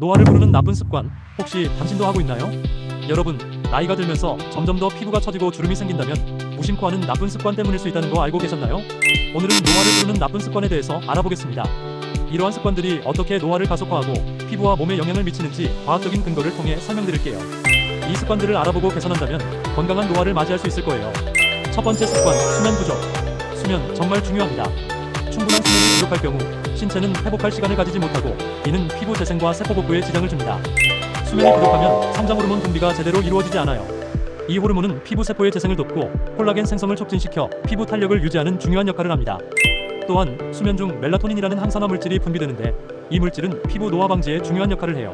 노화를 부르는 나쁜 습관 혹시 당신도 하고 있나요? 여러분 나이가 들면서 점점 더 피부가 처지고 주름이 생긴다면 무심코 하는 나쁜 습관 때문일 수 있다는 거 알고 계셨나요? 오늘은 노화를 부르는 나쁜 습관에 대해서 알아보겠습니다. 이러한 습관들이 어떻게 노화를 가속화하고 피부와 몸에 영향을 미치는지 과학적인 근거를 통해 설명드릴게요. 이 습관들을 알아보고 개선한다면 건강한 노화를 맞이할 수 있을 거예요. 첫 번째 습관 수면 부족. 수면 정말 중요합니다. 충분한 수면이 부족할 경우 신체는 회복할 시간을 가지지 못하고 이는 피부 재생과 세포 복구에 지장을 줍니다. 수면이 부족하면 성장 호르몬 분비가 제대로 이루어지지 않아요. 이 호르몬은 피부 세포의 재생을 돕고 콜라겐 생성을 촉진시켜 피부 탄력을 유지하는 중요한 역할을 합니다. 또한 수면 중 멜라토닌이라는 항산화 물질이 분비되는데 이 물질은 피부 노화 방지에 중요한 역할을 해요.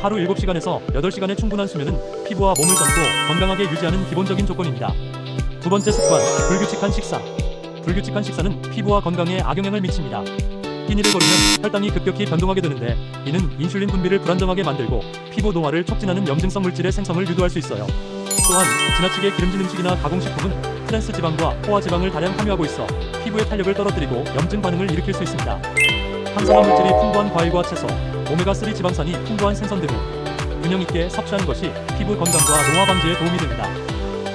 하루 7시간에서 8시간의 충분한 수면은 피부와 몸을 젊고 건강하게 유지하는 기본적인 조건입니다. 두 번째 습관, 불규칙한 식사. 불규칙한 식사는 피부와 건강에 악영향을 미칩니다. 끼니를 거르면 혈당이 급격히 변동하게 되는데 이는 인슐린 분비를 불안정하게 만들고 피부 노화를 촉진하는 염증성 물질의 생성을 유도할 수 있어요. 또한 지나치게 기름진 음식이나 가공식품은 트랜스 지방과 포화 지방을 다량 함유하고 있어 피부의 탄력을 떨어뜨리고 염증 반응을 일으킬 수 있습니다. 항산화 물질이 풍부한 과일과 채소, 오메가3 지방산이 풍부한 생선 등을 균형 있게 섭취하는 것이 피부 건강과 노화 방지에 도움이 됩니다.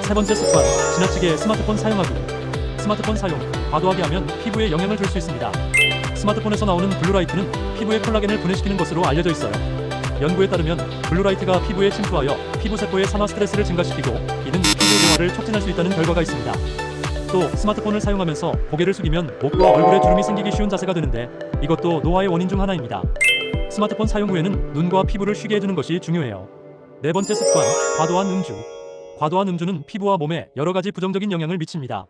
세 번째 습관, 지나치게 스마트폰 사용하기. 스마트폰 사용, 과도하게 하면 피부에 영향을 줄 수 있습니다. 스마트폰에서 나오는 블루라이트는 피부의 콜라겐을 분해시키는 것으로 알려져 있어요. 연구에 따르면 블루라이트가 피부에 침투하여 피부 세포의 산화 스트레스를 증가시키고 이는 피부 노화를 촉진할 수 있다는 결과가 있습니다. 또 스마트폰을 사용하면서 고개를 숙이면 목과 얼굴에 주름이 생기기 쉬운 자세가 되는데 이것도 노화의 원인 중 하나입니다. 스마트폰 사용 후에는 눈과 피부를 쉬게 해주는 것이 중요해요. 네 번째 습관, 과도한 음주. 과도한 음주는 피부와 몸에 여러 가지 부정적인 영향을 미칩니다.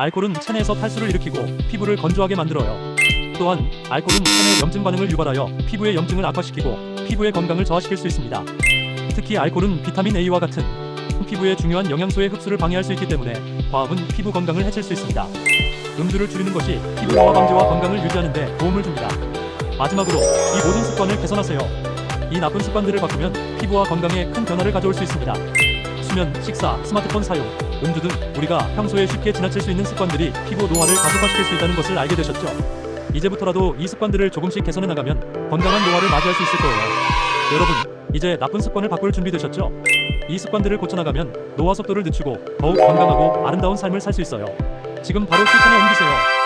알코올은 체내에서 탈수를 일으키고 피부를 건조하게 만들어요. 또한 알코올은 체내 염증 반응을 유발하여 피부의 염증을 악화시키고 피부의 건강을 저하시킬 수 있습니다. 특히 알코올은 비타민 A와 같은 피부의 중요한 영양소의 흡수를 방해할 수 있기 때문에 과음은 피부 건강을 해칠 수 있습니다. 음주를 줄이는 것이 피부 노화 방지와 건강을 유지하는 데 도움을 줍니다. 마지막으로 이 모든 습관을 개선하세요. 이 나쁜 습관들을 바꾸면 피부와 건강에 큰 변화를 가져올 수 있습니다. 수면, 식사, 스마트폰 사용, 음주 등 우리가 평소에 쉽게 지나칠 수 있는 습관들이 피부 노화를 가속화시킬 수 있다는 것을 알게 되셨죠? 이제부터라도 이 습관들을 조금씩 개선해 나가면 건강한 노화를 맞이할 수 있을 거예요. 여러분, 이제 나쁜 습관을 바꿀 준비 되셨죠? 이 습관들을 고쳐나가면 노화 속도를 늦추고 더욱 건강하고 아름다운 삶을 살 수 있어요. 지금 바로 실천에 옮기세요.